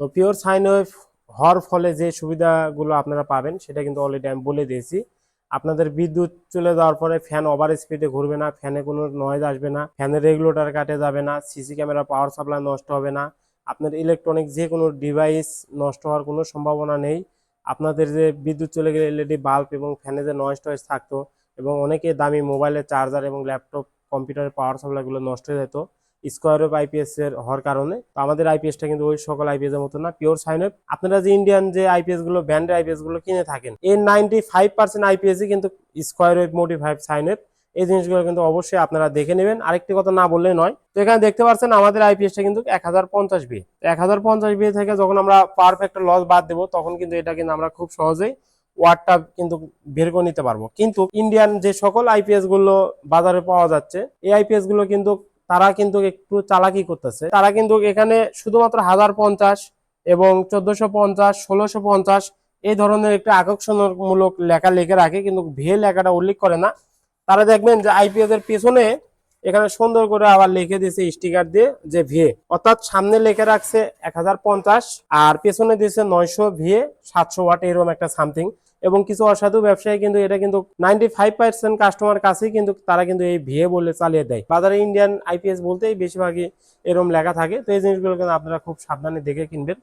তো pure sine wave হওয়ার ফলে যে সুবিধাগুলো আপনারা পাবেন, সেটা কিন্তু অলরেডি আমি বলে দিয়েছি। আপনাদের বিদ্যুৎ চলে যাওয়ার পরে ফ্যান ওভার স্পিডে ঘুরবে না ফ্যানে কোনো নয়েজ আসবে না ফ্যানের রেগুলেটর কাটে যাবে না সিসি ক্যামেরা পাওয়ার সাপ্লাই নষ্ট হবে না, আপনার ইলেকট্রনিক যে কোনো ডিভাইস নষ্ট হওয়ার কোনো সম্ভাবনা নেই। আপনাদের যে বিদ্যুৎ চলে গেলে এলইডি বাল্ব এবং ফ্যানে যে নয়েজ টয়েজ থাকতো এবং অনেকে দামি মোবাইলের চার্জার এবং ল্যাপটপ কম্পিউটারের পাওয়ার সাপ্লাইগুলো নষ্ট হয়ে যেত। স্কোয়ার ওয়েভ আইপিএস এর হওয়ার কারণে, তো আমাদের আইপিএসটা কিন্তু ওই সকল আইপিএস এর মতো না পিওর সাইন ওয়েভ আপনারা যে ইন্ডিয়ান যে আইপিএসগুলো ব্র্যান্ডের আইপিএসগুলো কিনে থাকেন এর নাইনটি ফাইভ পার্সেন্ট আইপিএস কিন্তু square wave modified sine wave এই জিনিসগুলো কিন্তু অবশ্যই আপনারা দেখে নেবেন। আরেকটি কথা না বললে নয়, তো এখানে দেখতে পাচ্ছেন আমাদের আইপিএসটা কিন্তু এক হাজার পঞ্চাশ বি এক হাজার পঞ্চাশ বি থেকে যখন আমরা পারফেক্ট লস বাদ দেবো, তখন কিন্তু এটা কিন্তু আমরা খুব সহজেই ওয়ার্ডটা কিন্তু বের করে নিতে পারব। কিন্তু ইন্ডিয়ান যে সকল আইপিএসগুলো বাজারে পাওয়া যাচ্ছে, এই আইপিএসগুলো কিন্তু তারা কিন্তু একটু চালাকি করতেছে। তারা কিন্তু এখানে শুধুমাত্র হাজার পঞ্চাশ এবং চোদ্দশো পঞ্চাশ, ষোলোশো পঞ্চাশ এই ধরনের একটা আকর্ষণমূলক লেখা লিখে রাখে, কিন্তু ভে লেখাটা উল্লেখ করে না। তারা দেখবেন যে আইপিএস এর পেছনে এখানে সুন্দর করে আবার লিখে দিয়েছে স্টিকার দিয়ে যে ভিএ। অর্থাৎ সামনে লিখে রাখছে এক হাজার পঞ্চাশ আর পেছনে দিয়েছে নয়শো ভিএ, সাতশো ওয়াট এরকম একটা সামথিং। এবং কিছু অসাধু ব্যবসায়ী কিন্তু এটা কিন্তু নাইনটি ফাইভ পার্সেন্ট কাস্টমার কাছেই কিন্তু তারা কিন্তু এই ভিএ বলে চালিয়ে দেয়। বাজারে ইন্ডিয়ান আইপিএস বলতেই বেশিরভাগই এরম লেখা থাকে। তো এই জিনিসগুলো কিন্তু আপনারা খুব সাবধানে দেখে কিনবেন।